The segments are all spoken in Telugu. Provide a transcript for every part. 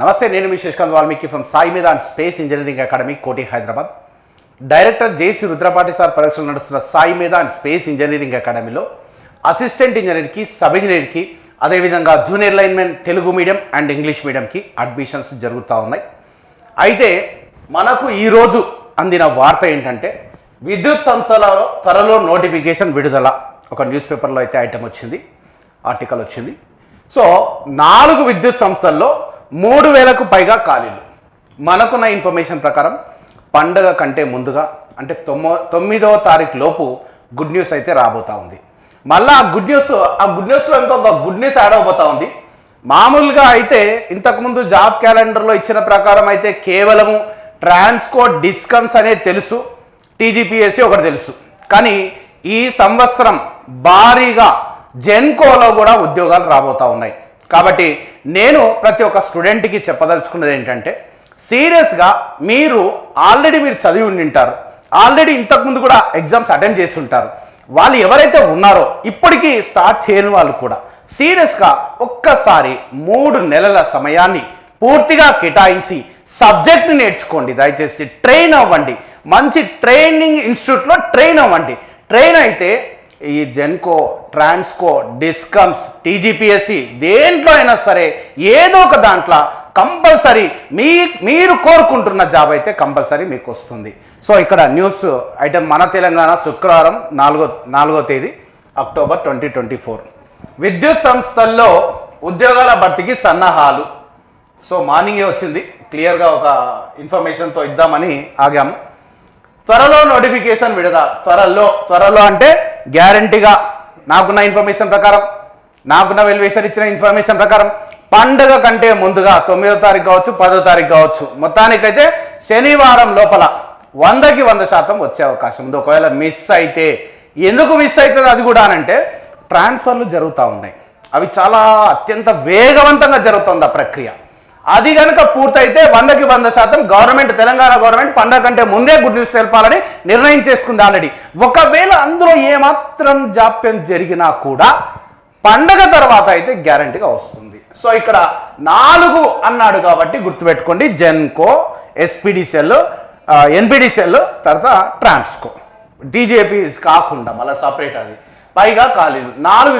నమస్తే నేను మీ Shashikant Valmiki from Sai Medha and space engineering academy Koti Hyderabad. Director J C Rudrapati sir పరీక్షలు నడుస్తున్న Sai Medha and space engineering అకాడమీలో అసిస్టెంట్ ఇంజనీర్కి సబ్ ఇంజనీర్కి అదేవిధంగా junior linemen Telugu medium and English మీడియంకి admissions జరుగుతూ ఉన్నాయి. అయితే మనకు ఈరోజు అందిన వార్త ఏంటంటే విద్యుత్ సంస్థలలో త్వరలో నోటిఫికేషన్ విడుదల. ఒక న్యూస్ పేపర్లో అయితే ఐటెం వచ్చింది ఆర్టికల్ వచ్చింది. సో నాలుగు విద్యుత్ సంస్థల్లో మూడు వేలకు పైగా ఖాళీలు. మనకున్న ఇన్ఫర్మేషన్ ప్రకారం పండగ కంటే ముందుగా అంటే తొమ్మ తొమ్మిదవ తారీఖు లోపు గుడ్ న్యూస్ అయితే రాబోతా ఉంది. మళ్ళీ ఆ గుడ్ న్యూస్ ఆ గుడ్ న్యూస్లో ఇంకొక గుడ్ న్యూస్ యాడ్ అవబోతూ ఉంది. మామూలుగా అయితే ఇంతకుముందు జాబ్ క్యాలెండర్లో ఇచ్చిన ప్రకారం అయితే కేవలము ట్రాన్స్కోట్ డిస్కమ్స్ అనేది తెలుసు టీజీపీఎస్సీ ఒకటి తెలుసు. కానీ ఈ సంవత్సరం భారీగా జెన్కోలో కూడా ఉద్యోగాలు రాబోతా ఉన్నాయి. కాబట్టి నేను ప్రతి ఒక్క స్టూడెంట్కి చెప్పదలుచుకున్నది ఏంటంటే సీరియస్గా మీరు ఆల్రెడీ మీరు చదివి ఉండింటారు. ఆల్రెడీ ఇంతకుముందు కూడా ఎగ్జామ్స్ అటెండ్ చేసి ఉంటారు. వాళ్ళు ఎవరైతే ఉన్నారో ఇప్పటికీ స్టార్ట్ చేయని వాళ్ళు కూడా సీరియస్గా ఒక్కసారి మూడు నెలల సమయాన్ని పూర్తిగా కేటాయించి సబ్జెక్ట్ని నేర్చుకోండి. దయచేసి ట్రైన్ అవ్వండి. మంచి ట్రైనింగ్ ఇన్స్టిట్యూట్లో ట్రైన్ అవ్వండి. ట్రైన్ అయితే ఈ జెన్కో ట్రాన్స్కో డిస్కమ్స్ టీజీపీఎస్సి దేంట్లో అయినా సరే ఏదో ఒక దాంట్లో కంపల్సరీ మీ మీరు కోరుకుంటున్న జాబ్ అయితే కంపల్సరీ మీకు వస్తుంది. సో ఇక్కడ న్యూస్ ఐటమ్ మన తెలంగాణ శుక్రవారం నాలుగో నాలుగో తేదీ అక్టోబర్ ట్వంటీ ట్వంటీ ఫోర్. విద్యుత్ సంస్థల్లో ఉద్యోగాల భర్తీకి సన్నాహాలు. సో మార్నింగే వచ్చింది. క్లియర్గా ఒక ఇన్ఫర్మేషన్తో ఇద్దామని ఆగాము. త్వరలో నోటిఫికేషన్ విడుదల త్వరలో త్వరలో అంటే గ్యారంటీగా నాకున్న ఇన్ఫర్మేషన్ ప్రకారం నాకున్న వెల్వేషన్ ఇచ్చిన ఇన్ఫర్మేషన్ ప్రకారం పండగ కంటే ముందుగా తొమ్మిదో తారీఖు కావచ్చు పదో తారీఖు కావచ్చు మొత్తానికైతే శనివారం లోపల వందకి వంద శాతం వచ్చే అవకాశం ఉంది. ఒకవేళ మిస్ అయితే ఎందుకు మిస్ అవుతుంది అది కూడా అనంటే ట్రాన్స్ఫర్లు జరుగుతూ ఉన్నాయి. అవి చాలా అత్యంత వేగవంతంగా జరుగుతుంది ఆ ప్రక్రియ. అది కనుక పూర్తయితే వందకి వంద శాతం గవర్నమెంట్ తెలంగాణ గవర్నమెంట్ పండగ కంటే ముందే గుడ్ న్యూస్ తెలపాలని నిర్ణయం చేసుకుంది ఆల్రెడీ. ఒకవేళ అందులో ఏమాత్రం జాప్యం జరిగినా కూడా పండగ తర్వాత అయితే గ్యారంటీగా వస్తుంది. సో ఇక్కడ నాలుగు అన్నాడు కాబట్టి గుర్తుపెట్టుకోండి. జెన్కో ఎస్పీడీసీఎల్ ఎన్పిడిసిఎల్ తర్వాత ట్రాన్స్కో. డీజేపీ కాకుండా మళ్ళీ సపరేట్ అది. పైగా ఖాళీలు. నాలుగు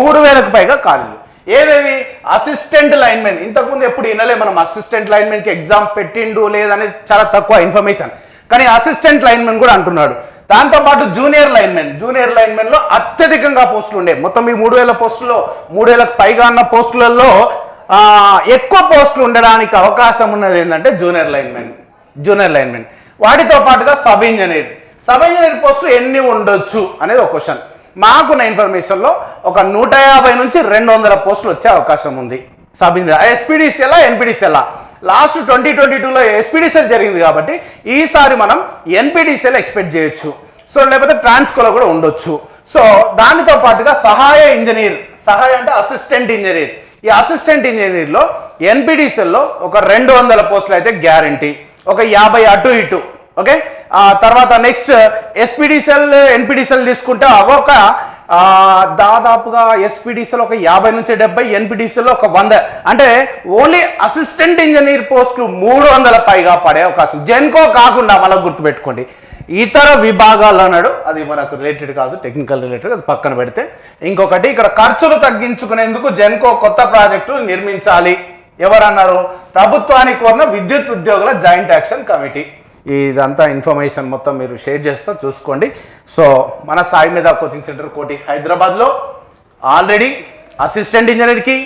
మూడు వేలకు పైగా ఖాళీలు. ఏవేవి? అసిస్టెంట్ లైన్మెన్ ఇంతకుముందు ఎప్పుడు వినలే మనం అసిస్టెంట్ లైన్మెన్కి ఎగ్జామ్ పెట్టిండు లేదనేది చాలా తక్కువ ఇన్ఫర్మేషన్ కానీ అసిస్టెంట్ లైన్మెన్ కూడా అంటున్నాడు. దాంతోపాటు జూనియర్ లైన్మెన్ జూనియర్ లైన్మెన్లో అత్యధికంగా పోస్టులు ఉండే. మొత్తం ఈ మూడు వేల పోస్టుల్లో మూడు వేలకు పైగా ఉన్న పోస్టులలో ఎక్కువ పోస్టులు ఉండడానికి అవకాశం ఉన్నది ఏంటంటే జూనియర్ లైన్మెన్ జూనియర్ లైన్మెన్ వాటితో పాటుగా సబ్ ఇంజనీర్ సబ్ ఇంజనీర్ పోస్టులు ఎన్ని ఉండొచ్చు అనేది ఒక క్వశ్చన్ మాకున్న ఇన్ఫర్మేషన్లో ఒక నూట యాభై నుంచి రెండు వందల పోస్టులు వచ్చే అవకాశం ఉంది. సబ్ ఇంజనీర్ ఎస్పీడీసీఎలా ఎన్పీడీసీఎలా లాస్ట్ ట్వంటీ ట్వంటీ టూలో ఎస్పీడీసీఎల్ జరిగింది కాబట్టి ఈసారి మనం ఎన్పీడీసీఎల్ ఎక్స్పెక్ట్ చేయొచ్చు. సో లేకపోతే ట్రాన్స్కోలో కూడా ఉండొచ్చు. సో దానితో పాటుగా సహాయ ఇంజనీర్ సహాయ అంటే అసిస్టెంట్ ఇంజనీర్. ఈ అసిస్టెంట్ ఇంజనీర్లో ఎన్పీడీసీఎల్లో ఒక రెండు వందల పోస్టులు అయితే గ్యారంటీ. ఒక యాభై అటు ఇటు ఓకే? తర్వాత నెక్స్ట్ ఎస్పీడీసీఎల్ ఎన్పిడిసిఎల్ తీసుకుంటే అవొక దాదాపుగా ఎస్పీడీసీలో ఒక యాభై నుంచి డెబ్బై ఎన్పిడిసిఎల్లో ఒక వంద. అంటే ఓన్లీ అసిస్టెంట్ ఇంజనీర్ పోస్టులు మూడు వందల పైగా పడే అవకాశం. జెన్కో కాకుండా మనం గుర్తుపెట్టుకోండి. ఇతర విభాగాలు అన్నాడు అది మనకు రిలేటెడ్ కాదు టెక్నికల్ రిలేటెడ్ అది పక్కన పెడితే. ఇంకొకటి ఇక్కడ ఖర్చులు తగ్గించుకునేందుకు జెన్కో కొత్త ప్రాజెక్టులు నిర్మించాలి. ఎవరన్నారు? ప్రభుత్వానికి కోరిన విద్యుత్ ఉద్యోగుల జాయింట్ యాక్షన్ కమిటీ ఇదంతా ఇన్ఫర్మేషన్ మొత్తం మీరు షేర్ చేస్తా చూసుకోండి. సో మన సాయి మీద కోచింగ్ సెంటర్ కోటి హైదరాబాద్లో ఆల్రెడీ అసిస్టెంట్ ఇంజనీర్కి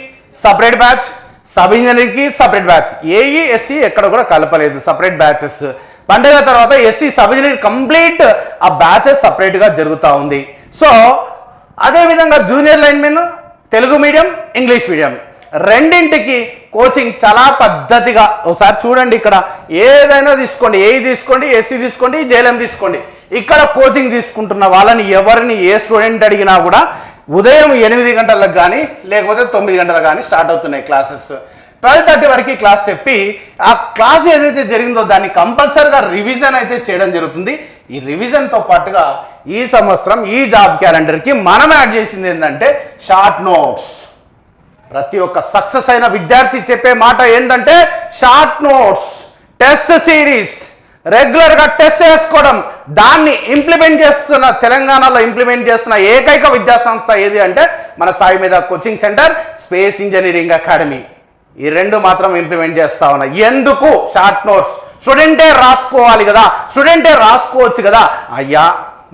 సపరేట్ బ్యాచ్ సబ్ ఇంజనీర్కి సపరేట్ బ్యాచ్. ఏఈ ఎస్సీ ఎక్కడ కూడా కలపలేదు సపరేట్ బ్యాచెస్. పండుగ తర్వాత ఎస్సీ సబ్ ఇంజనీర్ కంప్లీట్ ఆ బ్యాచెస్ సపరేట్గా జరుగుతూ ఉంది. సో అదేవిధంగా junior linemen Telugu medium English medium. రెండింటికి కోచింగ్ చాలా పద్ధతిగా. ఒకసారి చూడండి ఇక్కడ. ఏదైనా తీసుకోండి. ఏ తీసుకోండి? ఎస్సీ తీసుకోండి? జేఎల్ఎం తీసుకోండి. ఇక్కడ కోచింగ్ తీసుకుంటున్న వాళ్ళని ఎవరిని ఏ స్టూడెంట్ అడిగినా కూడా ఉదయం ఎనిమిది గంటలకు కానీ లేకపోతే తొమ్మిది గంటలకు కానీ స్టార్ట్ అవుతున్నాయి క్లాసెస్ ట్వెల్వ్ థర్టీ వరకు క్లాస్ చెప్పి ఆ క్లాస్ ఏదైతే జరిగిందో దాన్ని కంపల్సరీగా రివిజన్ అయితే చేయడం జరుగుతుంది. ఈ రివిజన్తో పాటుగా ఈ సంవత్సరం ఈ జాబ్ క్యాలెండర్కి మనం యాడ్ చేసింది ఏంటంటే షార్ట్ నోట్స్ ప్రతి ఒక్క సక్సెస్ అయిన విద్యార్థి చెప్పే మాట ఏంటంటే షార్ట్ నోట్స్ టెస్ట్ సిరీస్ రెగ్యులర్గా టెస్ట్ చేసుకోవడం. దాన్ని ఇంప్లిమెంట్ చేస్తున్న తెలంగాణలో ఇంప్లిమెంట్ చేస్తున్న ఏకైక విద్యా సంస్థ ఏది అంటే మన Sai Medha coaching centre space engineering academy. ఈ రెండు మాత్రం ఇంప్లిమెంట్ చేస్తా ఉన్నా. ఎందుకు? Short notes. స్టూడెంటే రాసుకోవాలి కదా. స్టూడెంటే రాసుకోవచ్చు కదా. అయ్యా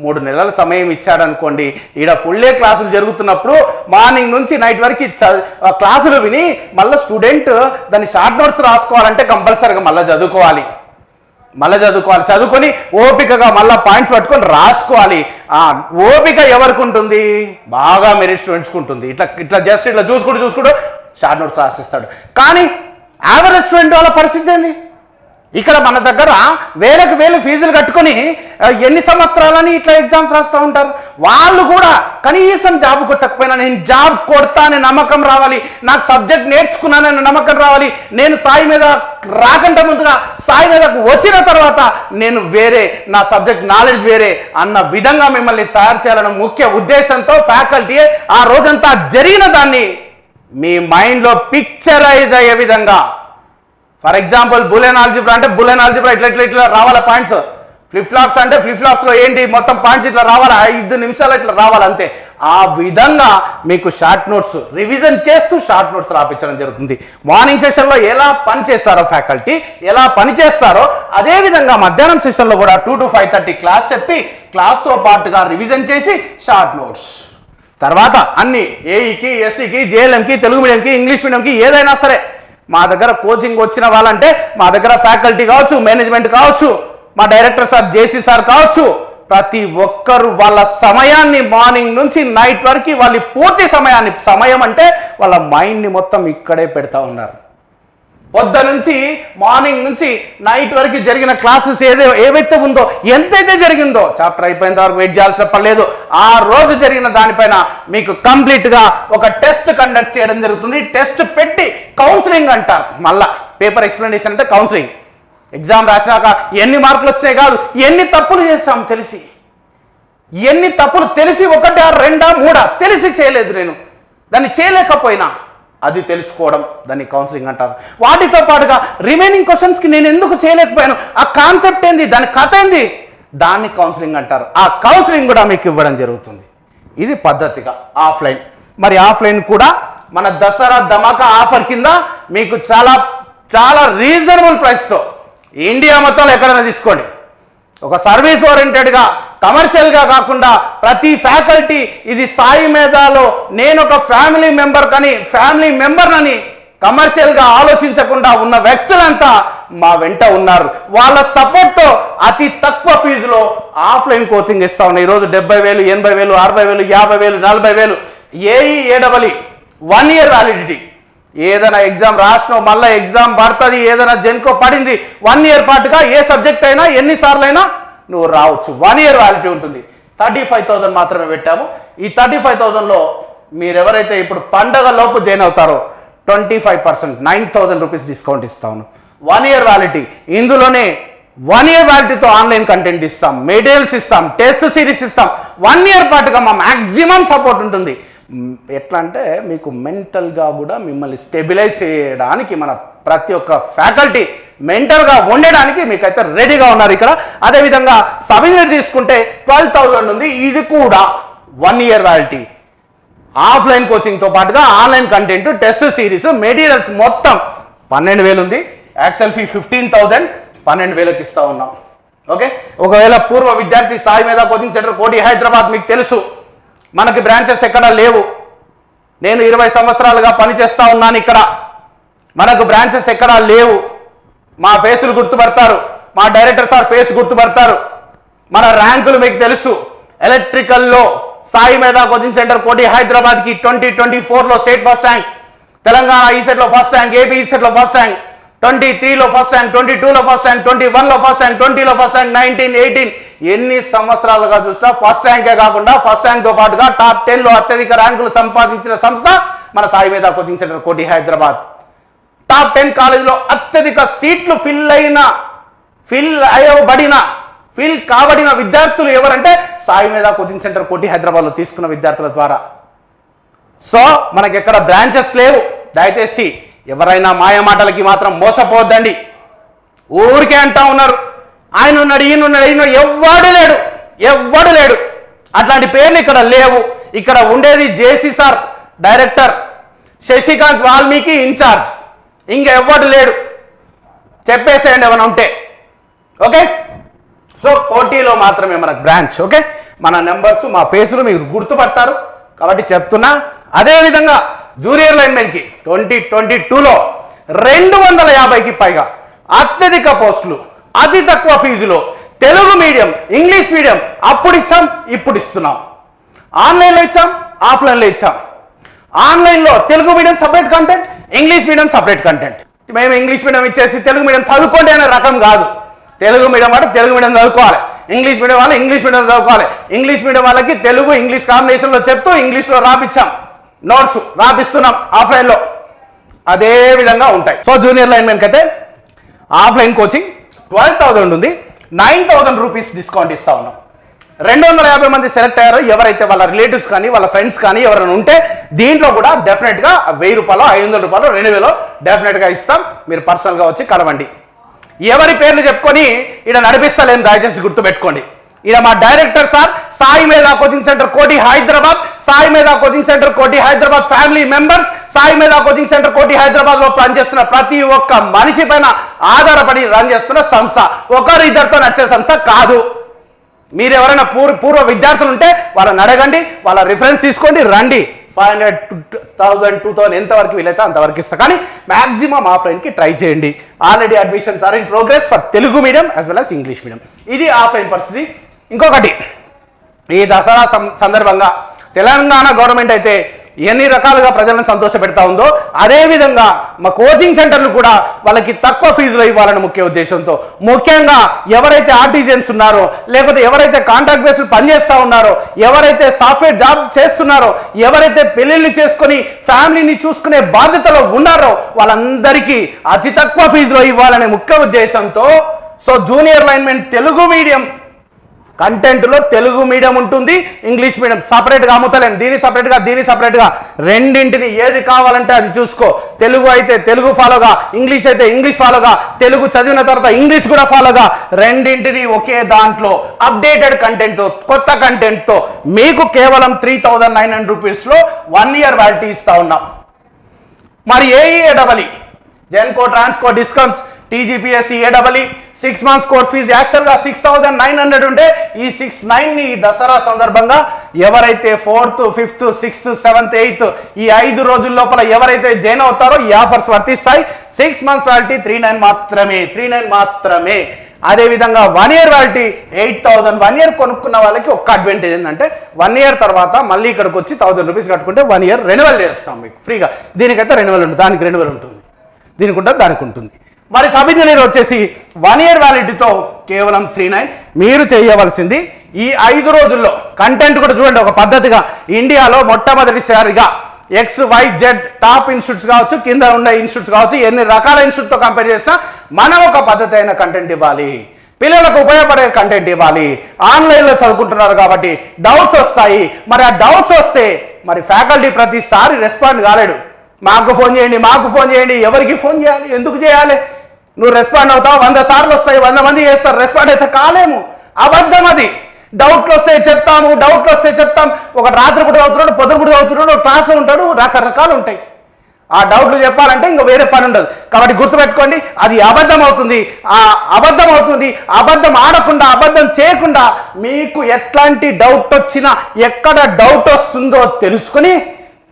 మూడు నెలల సమయం ఇచ్చాడనుకోండి ఈడ ఫుల్ డే క్లాసులు జరుగుతున్నప్పుడు మార్నింగ్ నుంచి నైట్ వరకు ఆ క్లాసులు విని మళ్ళీ స్టూడెంట్ దాన్ని షార్ట్ నోట్స్ రాసుకోవాలంటే కంపల్సరీగా మళ్ళీ చదువుకోవాలి. మళ్ళీ చదువుకోవాలి. చదువుకొని ఓపికగా మళ్ళీ పాయింట్స్ పట్టుకొని రాసుకోవాలి. ఆ ఓపిక ఎవరికి ఉంటుంది? బాగా మెరిట్ స్టూడెంట్స్కి ఉంటుంది. ఇట్లా ఇట్లా జస్ట్ ఇట్లా చూసుకుంటూ చూసుకుంటూ షార్ట్ నోట్స్ రాసిస్తాడు. కానీ యావరేజ్ స్టూడెంట్ వాళ్ళ పరిస్థితి ఏంది? ఇక్కడ మన దగ్గర వేలకు వేలు ఫీజులు కట్టుకొని ఎన్ని సంవత్సరాలని ఇట్లా ఎగ్జామ్స్ రాస్తూ ఉంటారు? వాళ్ళు కూడా కనీసం జాబ్ కొట్టకపోయినా నేను జాబ్ కొడతానే నమ్మకం రావాలి. నాకు సబ్జెక్ట్ నేర్చుకున్నానని నమ్మకం రావాలి. నేను సాయి మీద రాకంటే ముందుగా సాయి మీదకు వచ్చిన తర్వాత నేను వేరే నా సబ్జెక్ట్ నాలెడ్జ్ వేరే అన్న విధంగా మిమ్మల్ని తయారు చేయాలన్న ముఖ్య ఉద్దేశంతో ఫ్యాకల్టీ ఆ రోజంతా జరిగిన దాన్ని మీ మైండ్లో పిక్చరైజ్ అయ్యే విధంగా ఫర్ ఎగ్జాంపుల్ బులెన్ ఆల్జిబ్రా అంటే బులెన్ ఆల్జిబ్రా ఇట్లా ఇట్లా ఇట్లా రావాలా పాయింట్స్? ఫ్లిప్ ఫ్లాప్స్ అంటే ఫ్లిప్ ఫ్లాప్స్లో ఏంటి? మొత్తం పాయింట్స్ ఇట్లా రావాలా? ఐదు నిమిషాలు ఇట్లా రావాలి అంతే. ఆ విధంగా మీకు షార్ట్ నోట్స్ రివిజన్ చేస్తూ షార్ట్ నోట్స్ రాపించడం జరుగుతుంది. మార్నింగ్ సెషన్లో ఎలా పని చేస్తారో ఫ్యాకల్టీ ఎలా పని చేస్తారో మధ్యాహ్నం సెషన్లో కూడా two to five thirty class చెప్పి క్లాస్తో పాటుగా రివిజన్ చేసి షార్ట్ నోట్స్. తర్వాత అన్ని ఏఈకి ఎస్సీకి జేఎల్ఎంకి తెలుగు మీడియంకి ఇంగ్లీష్ మీడియంకి ఏదైనా సరే మా దగ్గర కోచింగ్ వచ్చిన వాళ్ళంటే మా దగ్గర ఫ్యాకల్టీ కావచ్చు మేనేజ్మెంట్ కావచ్చు మా డైరెక్టర్ సార్ జేసీ సార్ కావచ్చు ప్రతి ఒక్కరు వాళ్ళ సమయాన్ని మార్నింగ్ నుంచి నైట్ వరకు వాళ్ళ పూర్తి సమయాన్ని సమయం అంటే వాళ్ళ మైండ్ని మొత్తం ఇక్కడే పెడతా ఉన్నారు. పొద్దు నుంచి మార్నింగ్ నుంచి నైట్ వరకు జరిగిన క్లాసెస్ ఏదే ఏవైతే ఉందో ఎంతైతే జరిగిందో చాప్టర్ అయిపోయిన వరకు వెయిట్ చేయాల్సిన పర్లేదు ఆ రోజు జరిగిన దానిపైన మీకు కంప్లీట్గా ఒక టెస్ట్ కండక్ట్ చేయడం జరుగుతుంది. టెస్ట్ పెట్టి కౌన్సిలింగ్ అంటారు. మళ్ళా పేపర్ ఎక్స్ప్లెనేషన్ అంటే కౌన్సిలింగ్. ఎగ్జామ్ రాసినాక ఎన్ని మార్కులు వచ్చినాయి కాదు ఎన్ని తప్పులు చేస్తాం తెలిసి. ఎన్ని తప్పులు తెలిసి ఒకటా రెండా మూడా తెలిసి చేయలేదు నేను. దాన్ని చేయలేకపోయినా. అది తెలుసుకోవడం దాన్ని కౌన్సిలింగ్ అంటారు. వాటితో పాటుగా రిమైనింగ్ క్వశ్చన్స్కి నేను ఎందుకు చేయలేకపోయాను? ఆ కాన్సెప్ట్ ఏంది? దాని కథ ఏంది? దాన్ని కౌన్సిలింగ్ అంటారు. ఆ కౌన్సిలింగ్ కూడా మీకు ఇవ్వడం జరుగుతుంది. ఇది పద్ధతిగా ఆఫ్లైన్. మరి ఆఫ్లైన్ కూడా మన దసరా ధమాకా ఆఫర్ కింద మీకు చాలా చాలా రీజనబుల్ ప్రైస్తో ఇండియా మొత్తంలో ఎక్కడైనా తీసుకోండి. ఒక సర్వీస్ ఓరియంటెడ్గా కమర్షియల్గా కాకుండా ప్రతి ఫ్యాకల్టీ ఇది సాయి మేధాలో నేను ఒక ఫ్యామిలీ మెంబర్ కని ఫ్యామిలీ మెంబర్నని కమర్షియల్గా ఆలోచించకుండా ఉన్న వ్యక్తులంతా మా వెంట ఉన్నారు. వాళ్ళ సపోర్ట్తో అతి తక్కువ ఫీజులో ఆఫ్లైన్ కోచింగ్ ఇస్తా ఉన్నాయి ఈరోజు డెబ్బై వేలు ఎనభై వేలు అరవై వేలు యాభై వేలు నలభై వేలు ఏఈ ఏడబలి వన్ ఇయర్ వ్యాలిడిటీ ఏదైనా ఎగ్జామ్ రాసినావు మళ్ళీ ఎగ్జామ్ పడుతుంది ఏదైనా జెన్కో పడింది వన్ ఇయర్ పాటుగా ఏ సబ్జెక్ట్ అయినా ఎన్నిసార్లు అయినా నువ్వు రావచ్చు. వన్ ఇయర్ వ్యాలిటీ ఉంటుంది. థర్టీ ఫైవ్ థౌసండ్ మాత్రమే పెట్టాము. ఈ థర్టీ ఫైవ్ థౌసండ్లో మీరు ఎవరైతే ఇప్పుడు పండగ లోపు జాయిన్ అవుతారో twenty five percent nine thousand rupees discount ఇస్తాను. వన్ ఇయర్ వ్యాలిటీ ఇందులోనే వన్ ఇయర్ వ్యాలిటీతో ఆన్లైన్ కంటెంట్ ఇస్తాం మెటీరియల్స్ ఇస్తాం టెస్ట్ సిరీస్ ఇస్తాం. వన్ ఇయర్ పాటుగా మా మ్యాక్సిమం సపోర్ట్ ఉంటుంది. ఎట్లా అంటే మీకు మెంటల్గా కూడా మిమ్మల్ని స్టెబిలైజ్ చేయడానికి మన ప్రతి ఒక్క ఫ్యాకల్టీ మెంటల్గా ఉండడానికి మీకైతే రెడీగా ఉన్నారు ఇక్కడ. అదేవిధంగా సబ్జెక్ట్ తీసుకుంటే ట్వెల్వ్ థౌజండ్ ఉంది. ఇది కూడా వన్ ఇయర్ వ్యాలిటీ ఆఫ్లైన్ కోచింగ్తో పాటుగా online content test series materials మొత్తం పన్నెండు వేలు ఉంది. యాక్సెల్ ఫీ ఫిఫ్టీన్ థౌజండ్ పన్నెండు వేలకు ఇస్తూ ఉన్నాం. ఓకే ఒకవేళ పూర్వ విద్యార్థి సాయి మీద కోచింగ్ సెంటర్ కోటి హైదరాబాద్ మీకు తెలుసు. మనకి బ్రాంచెస్ ఎక్కడ లేవు. నేను ఇరవై సంవత్సరాలుగా పనిచేస్తూ ఉన్నాను ఇక్కడ. మనకు బ్రాంచెస్ ఎక్కడా లేవు. మా ఫేసులు గుర్తుపడతారు. మా డైరెక్టర్ సార్ ఫేస్ గుర్తుపడతారు. మన ర్యాంకులు మీకు తెలుసు. ఎలక్ట్రికల్లో సాయి మేధా కోచింగ్ సెంటర్ కోటి హైదరాబాద్కి ట్వంటీ ట్వంటీ ఫోర్లో state first rank. Telangana E సెట్లో ఫస్ట్ ర్యాంక్ ఏపీ ఈ సెట్లో ఫస్ట్ ర్యాంక్. ట్వంటీ త్రీలో ఫస్ట్ ర్యాంక్ ట్వంటీ టూలో ఫస్ట్ ర్యాంక్ ట్వంటీ వన్లో ఫస్ట్ ర్యాంక్ ట్వంటీలో ఫస్ట్ ర్యాంక్ నైన్టీన్ ఎయిటీన్. ఎన్ని సంవత్సరాలుగా చూసినా ఫస్ట్ ర్యాంకే కాకుండా ఫస్ట్ ర్యాంక్తో పాటుగా టాప్ టెన్లో అత్యధిక ర్యాంకులు సంపాదించిన సంస్థ మన Sai Medha coaching centre Koti Hyderabad. Top ten కాలేజీలో అత్యధిక సీట్లు ఫిల్ అయిన ఫిల్ అయ్యబడిన ఫిల్ కాబడిన విద్యార్థులు ఎవరంటే సాయి మీద కోచింగ్ సెంటర్ కోటి హైదరాబాద్లో తీసుకున్న విద్యార్థుల ద్వారా. సో మనకి ఎక్కడ బ్రాంచెస్ లేవు. దయచేసి ఎవరైనా మాయ మాటలకి మాత్రం మోసపోవద్దండి. ఊరికే అంటా ఉన్నారు. ఆయన ఉన్నాడు ఈయన ఉన్నాడు ఈయన ఎవ్వడు లేడు ఎవ్వడు లేడు. అట్లాంటి పేర్లు ఇక్కడ లేవు. ఇక్కడ ఉండేది J C sir director. Shashikant Valmiki incharge. ఇంకెవ్వడు లేడు. చెప్పేసేయండి ఏమైనా ఉంటే. ఓకే? సో పోటీలో మాత్రమే మనకు బ్రాంచ్ ఓకే? మన నెంబర్స్ మా ఫేసులు మీరు గుర్తుపడతారు. కాబట్టి చెప్తున్నా అదేవిధంగా జూనియర్ లైన్మెన్కి ట్వంటీ ట్వంటీ టూలో రెండు వందల యాభైకి పైగా అత్యధిక పోస్టులు అతి తక్కువ ఫీజులో తెలుగు మీడియం ఇంగ్లీష్ మీడియం అప్పుడు ఇచ్చాం ఇప్పుడు ఇస్తున్నాం. ఆన్లైన్లో ఇచ్చాం ఆఫ్లైన్లో ఇచ్చాం. ఆన్లైన్లో Telugu medium separate content English medium separate content. మేము ఇంగ్లీష్ మీడియం ఇచ్చేసి తెలుగు మీడియం చదువుకోండి అనే రకం కాదు. తెలుగు మీడియం అంటే తెలుగు మీడియం చదువుకోవాలి. ఇంగ్లీష్ మీడియం వాళ్ళు ఇంగ్లీష్ మీడియం చదువుకోవాలి. ఇంగ్లీష్ మీడియం వాళ్ళకి తెలుగు ఇంగ్లీష్ కాంబినేషన్లో చెప్తూ ఇంగ్లీష్లో రాపిచ్చాం. నోట్స్ రాపిస్తున్నాం ఆఫ్లైన్లో. అదే విధంగా ఉంటాయి. సో జూనియర్ లైన్మెన్కి అయితే ఆఫ్లైన్ కోచింగ్ ట్వెల్వ్ థౌసండ్ ఉంది నైన్ థౌసండ్ రూపీస్ డిస్కౌంట్ ఇస్తా ఉన్నాం. రెండు వందల యాభై మంది సెలెక్ట్ అయ్యారు. ఎవరైతే వాళ్ళ రిలేటివ్స్ కానీ వాళ్ళ ఫ్రెండ్స్ కానీ ఎవరైనా ఉంటే దీంట్లో కూడా డెఫినెట్గా వెయ్యి రూపాయలు ఐదు వందల రూపాయలు రెండు వేలు డెఫినెట్గా ఇస్తాం. మీరు పర్సనల్గా వచ్చి కలవండి. ఎవరి పేర్లు చెప్పుకొని ఇక్కడ నడిపిస్తలేం దయచేసి గుర్తుపెట్టుకోండి. ఈయన మా director sir Sai Medha coaching centre Koti Hyderabad Sai Medha coaching centre Koti Hyderabad family members Sai Medha coaching centre Koti హైదరాబాద్లో పనిచేస్తున్న ప్రతి ఒక్క మనిషి పైన ఆధారపడి రన్ చేస్తున్న సంస్థ. ఒకరు ఇద్దరితో నడిచే సంస్థ కాదు. మీరు ఎవరైనా పూర్వ పూర్వ విద్యార్థులు ఉంటే వాళ్ళని అడగండి వాళ్ళ రిఫరెన్స్ తీసుకోండి రండి. Five hundred thousand two thousand ఎంతవరకు వీలైతే అంతవరకు ఇస్తా. కానీ మ్యాక్సిమం ఆఫ్లైన్కి ట్రై చేయండి. Already admissions are in progress for Telugu medium as well as English medium ఇది ఆఫ్లైన్ పరిస్థితి. ఇంకొకటి ఈ దసరా సం- సందర్భంగా తెలంగాణ గవర్నమెంట్ అయితే ఎన్ని రకాలుగా ప్రజలను సంతోష పెడతా ఉందో అదేవిధంగా మా కోచింగ్ సెంటర్లు కూడా వాళ్ళకి తక్కువ ఫీజులో ఇవ్వాలని ముఖ్య ఉద్దేశంతో ముఖ్యంగా ఎవరైతే ఆర్టిజన్స్ ఉన్నారో లేకపోతే ఎవరైతే కాంట్రాక్ట్ బేస్లు పనిచేస్తూ ఉన్నారో ఎవరైతే సాఫ్ట్వేర్ జాబ్ చేస్తున్నారో ఎవరైతే పెళ్ళిళ్ళు చేసుకొని ఫ్యామిలీని చూసుకునే బాధ్యతలో ఉన్నారో వాళ్ళందరికీ అతి తక్కువ ఫీజులో ఇవ్వాలనే ముఖ్య ఉద్దేశంతో so junior linemen Telugu medium కంటెంట్లో Telugu medium ఉంటుంది ఇంగ్లీష్ మీడియం సపరేట్గా అమ్ముతలేం. దీని సపరేట్గా దీని సపరేట్గా రెండింటిని ఏది కావాలంటే అది చూసుకో. తెలుగు అయితే తెలుగు ఫాలోగా ఇంగ్లీష్ అయితే ఇంగ్లీష్ ఫాలోగా తెలుగు చదివిన తర్వాత ఇంగ్లీష్ కూడా ఫాలోగా రెండింటిని ఒకే దాంట్లో అప్డేటెడ్ కంటెంట్తో కొత్త కంటెంట్తో మీకు కేవలం త్రీ థౌజండ్ నైన్ హండ్రెడ్ రూపీస్లో వన్ ఇయర్ వ్యాలిటీ ఇస్తూ ఉన్నాం. మరి ఏఈఏడబలి జెన్కో ట్రాన్స్కో డిస్కౌంట్స్ టీజీపీఎస్సీ ఏడబలి సిక్స్ మంత్స్ కోర్స్ ఫీజు యాక్చువల్గా సిక్స్ థౌసండ్ నైన్ హండ్రెడ్ ఉంటే ఈ సిక్స్ నైన్ని ఈ దసరా సందర్భంగా ఎవరైతే fourth fifth sixth seventh eighth ఈ ఐదు రోజుల లోపల ఎవరైతే జాయిన్ అవుతారో ఈ ఆఫర్స్ వర్తిస్తాయి. Six months validity three nine మాత్రమే త్రీ నైన్ మాత్రమే. అదేవిధంగా one year validity eight thousand one year కొనుక్కున్న వాళ్ళకి ఒక్క అడ్వాంటేజ్ ఏంటంటే వన్ ఇయర్ తర్వాత మళ్ళీ ఇక్కడికి వచ్చి థౌసండ్ రూపీస్ కట్టుకుంటే వన్ ఇయర్ రెన్యువల్ చేస్తాం మీకు. ఫ్రీగా దీనికైతే రెన్యువల్ ఉంటుంది దానికి రెన్యువల్ ఉంటుంది. దీనికి ఉంటుంది దానికి ఉంటుంది. మరి సబ్ ఇంజనీర్ వచ్చేసి వన్ ఇయర్ వ్యాలిటీతో కేవలం త్రీ నైన్ మీరు చేయవలసింది ఈ ఐదు రోజుల్లో కంటెంట్ కూడా చూడండి ఒక పద్ధతిగా ఇండియాలో మొట్టమొదటిసారిగా X Y Z top institutes కావచ్చు కింద ఉన్న ఇన్స్టిట్యూట్స్ కావచ్చు ఎన్ని రకాల ఇన్స్టిట్యూట్తో కంపేర్ చేసినా మనం ఒక పద్ధతి అయిన కంటెంట్ ఇవ్వాలి. పిల్లలకు ఉపయోగపడే కంటెంట్ ఇవ్వాలి. ఆన్లైన్లో చదువుకుంటున్నారు కాబట్టి డౌట్స్ వస్తాయి. మరి ఆ డౌట్స్ వస్తే మరి ఫ్యాకల్టీ ప్రతిసారి రెస్పాండ్ కాలేడు. మాకు ఫోన్ చేయండి మాకు ఫోన్ చేయండి ఎవరికి ఫోన్ చేయాలి ఎందుకు చేయాలి? నువ్వు రెస్పాండ్ అవుతావు? వంద సార్లు వస్తాయి వంద మంది చేస్తారు. రెస్పాండ్ అయితే కాలేము. అబద్ధం అది. డౌట్లు వస్తే చెప్తాము డౌట్లు వస్తే చెప్తాం. ఒక రాత్రి కూడా అవుతున్నాడు పొద్దు కూడా అవుతున్నాడు క్లాస్లో ఉంటాడు రకరకాలు ఉంటాయి. ఆ డౌట్లు చెప్పాలంటే ఇంకా వేరే పని ఉండదు. కాబట్టి గుర్తుపెట్టుకోండి అది అబద్ధం అవుతుంది. ఆ అబద్ధం అవుతుంది. అబద్ధం ఆడకుండా అబద్ధం చేయకుండా మీకు ఎట్లాంటి డౌట్ వచ్చినా ఎక్కడ డౌట్ వస్తుందో తెలుసుకొని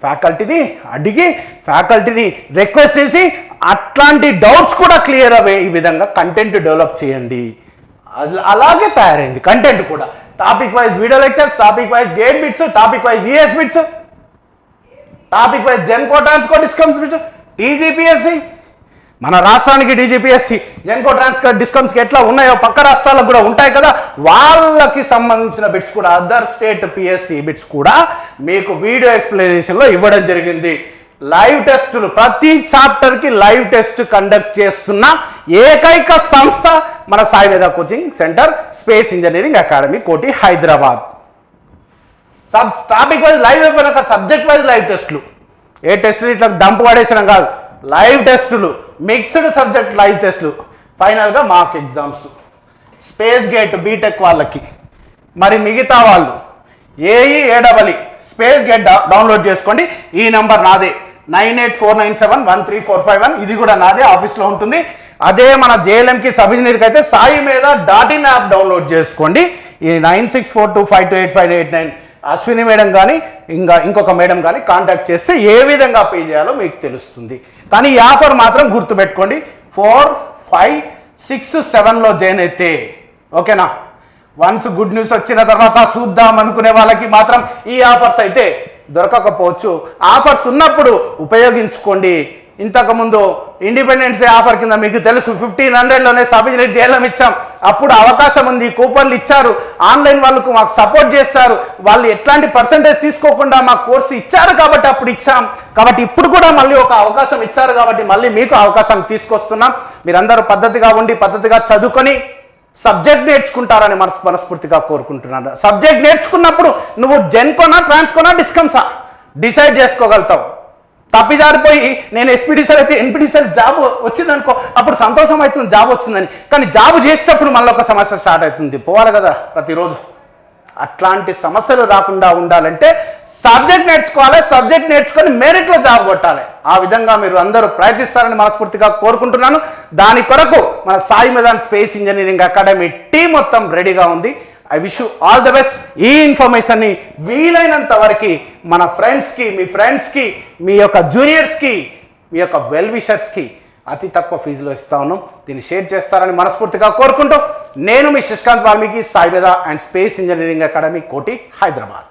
ఫ్యాకల్టీని అడిగి ఫ్యాకల్టీని రిక్వెస్ట్ చేసి అట్లాంటి డౌట్స్ కూడా క్లియర్ అవే ఈ విధంగా కంటెంట్ డెవలప్ చేయండి. అలాగే తయారైంది కంటెంట్ కూడా. Topic wise video lectures topic wise game bits topic wise ES bits topic wise Genco Transco discoms bits TGPSC మన రాష్ట్రానికి డీజీపీఎస్సి జెన్కో ట్రాన్స్కో డిస్కౌంట్స్కి ఎట్లా ఉన్నాయో పక్క రాష్ట్రాలకు కూడా ఉంటాయి కదా. వాళ్ళకి సంబంధించిన బిట్స్ కూడా అదర్ స్టేట్ పిఎస్సి బిట్స్ కూడా మీకు వీడియో ఎక్స్ప్లెనేషన్లో ఇవ్వడం జరిగింది. లైవ్ టెస్టులు. ప్రతి చాప్టర్కి లైవ్ టెస్ట్ కండక్ట్ చేస్తున్న ఏకైక సంస్థ మన Sai Medha coaching centre space engineering academy Koti Hyderabad. Sub topic wise live అయిపోయినాక సబ్జెక్ట్ వైజ్ లైవ్ టెస్ట్లు. ఏ టెస్టులు ఇట్లా డంప్ పడేసినాం కాదు. లైవ్ టెస్టులు. మిక్స్డ్ సబ్జెక్ట్ లైవ్ టెస్టులు. ఫైనల్గా mock exams. Space gate B Tech వాళ్ళకి. మరి మిగతా వాళ్ళు. ఏఈ ఏడబలి స్పేస్ గేట్ డౌన్లోడ్ చేసుకోండి. ఈ నెంబర్ నాదే. Nine eight four nine seven one three four five one. ఇది కూడా నాదే ఆఫీస్లో ఉంటుంది. అదే మన జేఎల్ఎంకి సబ్ ఇంజనీర్కి అయితే సాయి మీద డాట్ ఇన్ యాప్ డౌన్లోడ్ చేసుకోండి. ఈ nine six four two five two eight five eight nine Ashwini madam కానీ ఇంకా ఇంకొక మేడం కానీ కాంటాక్ట్ చేస్తే ఏ విధంగా పే చేయాలో మీకు తెలుస్తుంది. కానీ ఈ ఆఫర్ మాత్రం గుర్తుపెట్టుకోండి. ఫోర్ ఫైవ్ సిక్స్ సెవెన్లో జాయిన్ అయితే ఓకేనా? వన్స్ గుడ్ న్యూస్ వచ్చిన తర్వాత చూద్దాం అనుకునే వాళ్ళకి మాత్రం ఈ ఆఫర్స్ అయితే దొరకకపోవచ్చు. ఆఫర్స్ ఉన్నప్పుడు ఉపయోగించుకోండి. ఇంతకుముందు ఇండిపెండెన్స్ డే ఆఫర్ కింద మీకు తెలుసు ఫిఫ్టీన్ హండ్రెడ్లోనే సబ్ ఇంజనీర్ జైలం ఇచ్చాం. అప్పుడు అవకాశం ఉంది కూపన్లు ఇచ్చారు. ఆన్లైన్ వాళ్ళకు మాకు సపోర్ట్ చేస్తారు. వాళ్ళు ఎట్లాంటి పర్సంటేజ్ తీసుకోకుండా మాకు కోర్సు ఇచ్చారు కాబట్టి అప్పుడు ఇచ్చాం. కాబట్టి ఇప్పుడు కూడా మళ్ళీ ఒక అవకాశం ఇచ్చారు కాబట్టి మళ్ళీ మీకు అవకాశం తీసుకొస్తున్నాం. మీరందరూ పద్ధతిగా ఉండి పద్ధతిగా చదువుకొని సబ్జెక్ట్ నేర్చుకుంటారని మనస్ మనస్ఫూర్తిగా కోరుకుంటున్నాను. సబ్జెక్ట్ నేర్చుకున్నప్పుడు నువ్వు జెన్కోనా ట్రాన్స్కోనా డిస్కమ్సా డిసైడ్ చేసుకోగలుగుతావు. తప్పిదారిపోయి నేను ఎస్పీడీసీలు అయితే ఎన్పీడీసీలు జాబ్ వచ్చిందనుకో అప్పుడు సంతోషం అవుతుంది జాబ్ వచ్చిందని. కానీ జాబ్ చేసేటప్పుడు మళ్ళీ ఒక సమస్య స్టార్ట్ అవుతుంది. పోవాలి కదా ప్రతిరోజు. అట్లాంటి సమస్యలు రాకుండా ఉండాలంటే సబ్జెక్ట్ నేర్చుకోవాలి సబ్జెక్ట్ నేర్చుకొని మెరిట్లో జాబ్ కొట్టాలి. ఆ విధంగా మీరు అందరూ ప్రయత్నిస్తారని మనస్ఫూర్తిగా కోరుకుంటున్నాను. దాని కొరకు మన Sai Medha space engineering academy team మొత్తం రెడీగా ఉంది. I wish you all the best ఈ ఇన్ఫర్మేషన్ని వీలైనంత వరకు మన ఫ్రెండ్స్కి మీ ఫ్రెండ్స్కి మీ యొక్క జూనియర్స్కి మీ యొక్క వెల్ విషర్స్కి అతి తక్కువ ఫీజులో ఇస్తా ఉన్నాం. దీన్ని షేర్ చేస్తారని మనస్ఫూర్తిగా కోరుకుంటూ నేను మీ Shashikant Valmiki Sai Medha and space engineering academy Koti Hyderabad.